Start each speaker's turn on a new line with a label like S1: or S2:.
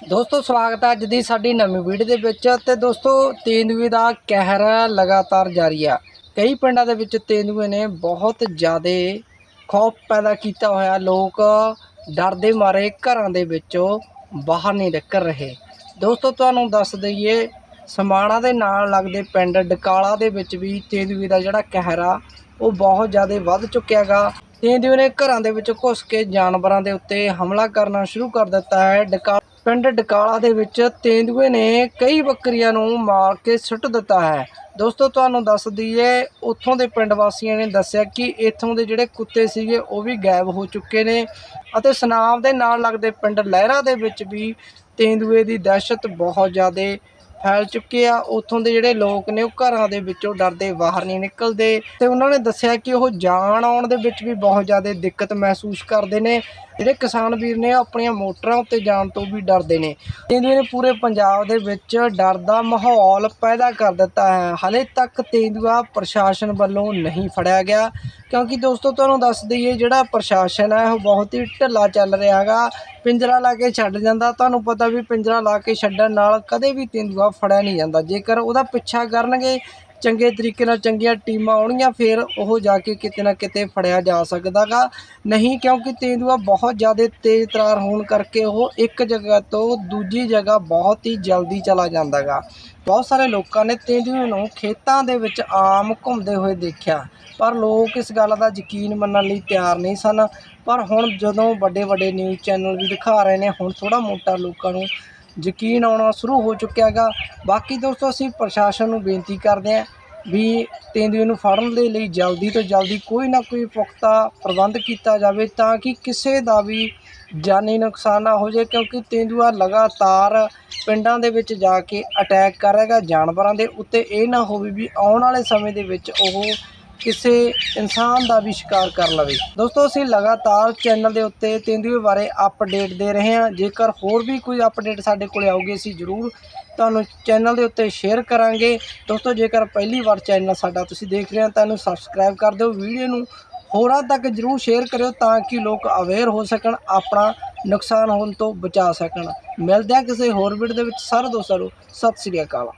S1: ਦੋਸਤੋ, ਸਵਾਗਤ ਹੈ ਅੱਜ ਦੀ ਸਾਡੀ ਨਵੀਂ ਵੀਡੀਓ ਦੇ ਵਿੱਚ। ਤੇ ਦੋਸਤੋ, ਤੇਂਦੂਏ ਦਾ ਕਹਿਰ ਲਗਾਤਾਰ ਜਾਰੀ ਆ। ਕਈ ਪਿੰਡਾਂ ਦੇ ਵਿੱਚ ਤੇਂਦੂਏ ਨੇ ਬਹੁਤ ਜ਼ਿਆਦਾ ਖੌਫ ਪੈਦਾ ਕੀਤਾ ਹੋਇਆ। ਲੋਕ ਡਰ ਦੇ ਮਾਰੇ ਘਰਾਂ ਦੇ ਵਿੱਚੋਂ ਬਾਹਰ ਨਹੀਂ ਨਿਕਲ ਰਹੇ। ਦੋਸਤੋ, ਤੁਹਾਨੂੰ ਦੱਸ ਦਈਏ, ਸਮਾਣਾ ਦੇ ਨਾਲ ਲੱਗਦੇ ਪਿੰਡ ਡਕਾਲਾ ਦੇ ਵਿੱਚ ਵੀ ਤੇਂਦੂਏ ਦਾ ਜਿਹੜਾ ਕਹਿਰ ਆ, ਉਹ ਬਹੁਤ ਜ਼ਿਆਦਾ ਵੱਧ ਚੁੱਕਿਆ ਗਾ ਤੇਂਦੂਏ ਨੇ ਘਰਾਂ ਦੇ ਵਿੱਚ ਘੁਸ ਕੇ ਜਾਨਵਰਾਂ ਦੇ ਉੱਤੇ ਹਮਲਾ ਕਰਨਾ ਸ਼ੁਰੂ ਕਰ ਦਿੱਤਾ ਹੈ। ਡਕਾ ਪਿੰਡ ਡਕਾਲਾ ਦੇ ਵਿੱਚ ਤੇਂਦੂਏ ਨੇ ਕਈ ਬੱਕਰੀਆਂ ਨੂੰ ਮਾਰ ਕੇ ਸੁੱਟ ਦਿੱਤਾ ਹੈ। ਦੋਸਤੋ, ਤੁਹਾਨੂੰ ਦੱਸ ਦਈਏ, ਉੱਥੋਂ ਦੇ ਪਿੰਡ ਵਾਸੀਆਂ ਨੇ ਦੱਸਿਆ ਕਿ ਇੱਥੋਂ ਦੇ ਜਿਹੜੇ ਕੁੱਤੇ ਸੀਗੇ, ਉਹ ਵੀ ਗਾਇਬ ਹੋ ਚੁੱਕੇ ਨੇ ਅਤੇ ਸਨਾਮ ਦੇ ਨਾਲ ਲੱਗਦੇ ਪਿੰਡ ਲਹਿਰਾ ਦੇ ਵਿੱਚ ਵੀ ਤੇਂਦੂਏ ਦੀ ਦਹਿਸ਼ਤ ਬਹੁਤ ਜ਼ਿਆਦਾ ਫੈਲ ਚੁੱਕੇ ਆ। ਉੱਥੋਂ ਦੇ ਜਿਹੜੇ ਲੋਕ ਨੇ, ਉਹ ਘਰਾਂ ਦੇ ਵਿੱਚੋਂ ਡਰਦੇ ਬਾਹਰ ਨਹੀਂ ਨਿਕਲਦੇ ਤੇ ਉਹਨਾਂ ਨੇ ਦੱਸਿਆ ਕਿ ਉਹ ਜਾਣ ਆਉਣ ਦੇ ਵਿੱਚ ਵੀ ਬਹੁਤ ਜ਼ਿਆਦਾ ਦਿੱਕਤ ਮਹਿਸੂਸ ਕਰਦੇ ਨੇ ਜਿਹੜੇ ਕਿਸਾਨ ਵੀਰ ਨੇ ਉਹ ਆਪਣੀਆਂ ਮੋਟਰਾਂ ਉੱਤੇ ਜਾਣ ਤੋਂ ਵੀ ਡਰਦੇ ਨੇ। ਤੇਂਦੂਏ ਨੇ ਪੂਰੇ ਪੰਜਾਬ ਦੇ ਵਿੱਚ ਡਰ ਦਾ ਮਾਹੌਲ ਪੈਦਾ ਕਰ ਦਿੱਤਾ ਹੈ। ਹਲੇ ਤੱਕ ਤੇਂਦੂਆ ਪ੍ਰਸ਼ਾਸਨ ਵੱਲੋਂ ਨਹੀਂ ਫੜਿਆ ਗਿਆ। ਕਿਉਂਕਿ ਦੋਸਤੋ, ਤੁਹਾਨੂੰ ਦੱਸ ਦਈਏ, ਜਿਹੜਾ ਪ੍ਰਸ਼ਾਸਨ ਹੈ, ਉਹ ਬਹੁਤ ਹੀ ਢਿੱਲਾ ਚੱਲ ਰਿਹਾ ਹੈਗਾ। ਪਿੰਜਰਾ ਲਾ ਕੇ ਛੱਡ ਜਾਂਦਾ। ਤੁਹਾਨੂੰ ਪਤਾ ਵੀ ਪਿੰਜਰਾ ਲਾ ਕੇ ਛੱਡਣ ਨਾਲ ਕਦੇ ਵੀ ਤੇਂਦੂਆ ਫੜਿਆ ਨਹੀਂ ਜਾਂਦਾ। ਜੇਕਰ ਉਹਦਾ ਪਿੱਛਾ ਕਰਨਗੇ ਚੰਗੇ ਤਰੀਕੇ ਨਾਲ ਚੰਗੀਆਂ ਟੀਮਾਂ ਆਉਣਗੀਆਂ, ਫਿਰ ਉਹ ਜਾ ਕੇ ਕਿਤੇ ਨਾ ਕਿਤੇ ਫੜਿਆ ਜਾ ਸਕਦਾਗਾ। ਨਹੀਂ, ਕਿਉਂਕਿ ਤੇਂਦੂਆ ਬਹੁਤ ਜ਼ਿਆਦਾ ਤੇਜ਼ ਤਰਾਰ ਹੋਣ ਕਰਕੇ ਉਹ ਇੱਕ ਜਗ੍ਹਾ ਤੋਂ ਦੂਜੀ ਜਗ੍ਹਾ ਬਹੁਤ ਹੀ ਜਲਦੀ ਚਲਾ ਜਾਂਦਾਗਾ। ਬਹੁਤ ਸਾਰੇ ਲੋਕਾਂ ਨੇ ਤੇਂਦੂਏ ਨੂੰ ਖੇਤਾਂ ਦੇ ਵਿੱਚ ਆਮ ਘੁੰਮਦੇ ਹੋਏ ਦੇਖਿਆ, ਪਰ ਲੋਕ ਇਸ ਗੱਲ ਦਾ ਯਕੀਨ ਮੰਨਣ ਲਈ ਤਿਆਰ ਨਹੀਂ ਸਨ। ਪਰ ਹੁਣ ਜਦੋਂ ਵੱਡੇ ਵੱਡੇ ਨਿਊਜ਼ ਚੈਨਲ ਵੀ ਦਿਖਾ ਰਹੇ ਨੇ, ਹੁਣ ਥੋੜਾ ਮੋਟਾ ਲੋਕਾਂ ਨੂੰ ਯਕੀਨ ਆਉਣਾ ਸ਼ੁਰੂ ਹੋ ਚੁੱਕਿਆ ਹੈਗਾ ਬਾਕੀ ਦੋਸਤੋ, ਅਸੀਂ ਪ੍ਰਸ਼ਾਸਨ ਨੂੰ ਬੇਨਤੀ ਕਰਦੇ ਹਾਂ ਵੀ ਤੇਂਦੂਏ ਨੂੰ ਫੜਨ ਦੇ ਲਈ ਜਲਦੀ ਤੋਂ ਜਲਦੀ ਕੋਈ ਨਾ ਕੋਈ ਪੁਖਤਾ ਪ੍ਰਬੰਧ ਕੀਤਾ ਜਾਵੇ ਤਾਂ ਕਿ ਕਿਸੇ ਦਾ ਵੀ ਜਾਨੀ ਨੁਕਸਾਨ ਨਾ ਹੋ ਜਾਏ, ਕਿਉਂਕਿ ਤੇਂਦੂਆ ਲਗਾਤਾਰ ਪਿੰਡਾਂ ਦੇ ਵਿੱਚ ਜਾ ਕੇ ਅਟੈਕ ਕਰ ਰਿਹਾਗਾ ਜਾਨਵਰਾਂ ਦੇ ਉੱਤੇ ਇਹ ਨਾ ਹੋਵੇ ਵੀ ਆਉਣ ਵਾਲੇ ਸਮੇਂ ਦੇ ਵਿੱਚ ਉਹ ਕਿਸੇ ਇਨਸਾਨ ਦਾ ਵੀ ਸ਼ਿਕਾਰ ਕਰ ਲਵੇ। ਦੋਸਤੋ, ਅਸੀਂ ਲਗਾਤਾਰ ਚੈਨਲ ਦੇ ਉੱਤੇ ਤੇਂਦੂਏ ਬਾਰੇ ਅਪਡੇਟ ਦੇ ਰਹੇ ਹਾਂ। ਜੇਕਰ ਹੋਰ ਵੀ ਕੋਈ ਅਪਡੇਟ ਸਾਡੇ ਕੋਲ ਆਊਗੀ, ਅਸੀਂ ਜ਼ਰੂਰ ਤੁਹਾਨੂੰ ਚੈਨਲ ਦੇ ਉੱਤੇ ਸ਼ੇਅਰ ਕਰਾਂਗੇ। ਦੋਸਤੋ, ਜੇਕਰ ਪਹਿਲੀ ਵਾਰ ਚੈਨਲ ਸਾਡਾ ਤੁਸੀਂ ਦੇਖ ਰਹੇ ਹੋ, ਤਾਂ ਇਹਨੂੰ ਸਬਸਕ੍ਰਾਈਬ ਕਰ ਦਿਓ। ਵੀਡੀਓ ਨੂੰ ਹੋਰਾਂ ਤੱਕ ਜ਼ਰੂਰ ਸ਼ੇਅਰ ਕਰਿਓ, ਤਾਂ ਕਿ ਲੋਕ ਅਵੇਅਰ ਹੋ ਸਕਣ, ਆਪਣਾ ਨੁਕਸਾਨ ਹੋਣ ਤੋਂ ਬਚਾ ਸਕਣ। ਮਿਲਦੇ ਹਾਂ ਕਿਸੇ ਹੋਰ ਵੀਡੀਓ ਦੇ ਵਿੱਚ। ਸਾਰੇ ਦੋਸਤਾਂ ਨੂੰ ਸਤਿ ਸ੍ਰੀ ਅਕਾਲ।